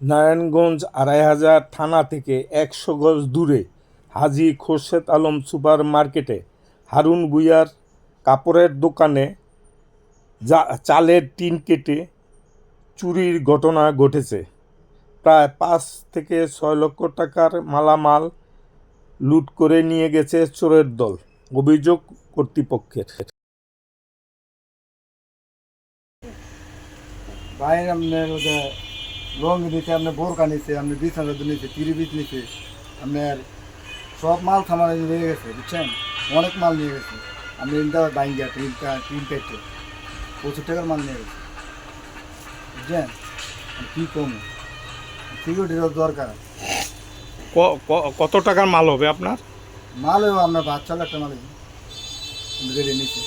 নারায়ণগঞ্জ আড়াই হাজার থানা থেকে একশো গজ দূরে হাজী খোরশেদ আলম সুপার মার্কেটে হারুন ভুইয়ার কাপড়ের দোকানে চালের টিন কেটে চুরির ঘটনা ঘটেছে। প্রায় পাঁচ থেকে ছয় লক্ষ টাকার মালামাল লুট করে নিয়ে গেছে চোরের দল, অভিযোগ কর্তৃপক্ষের। ওদের লং নিছে আপনার বোরকা নিছে আপনার বিছানা নিছে তিরিবিট নিছে। আপনার সব মাল থামানো নিয়ে গেছে বুঝছেন? অনেক মাল নিয়ে গেছে। আপনি ইন্টা বাইঙ্গা তিনটা তিন পেটে প্রচুর টাকার মাল নিয়ে গেছে। বুঝছেন? কী কম? সিকিউরিটির দরকার। কত টাকার মাল হবে আপনার? মাল হবে আপনার বাচ্চা একটা মাল হবে রেডি নিছে।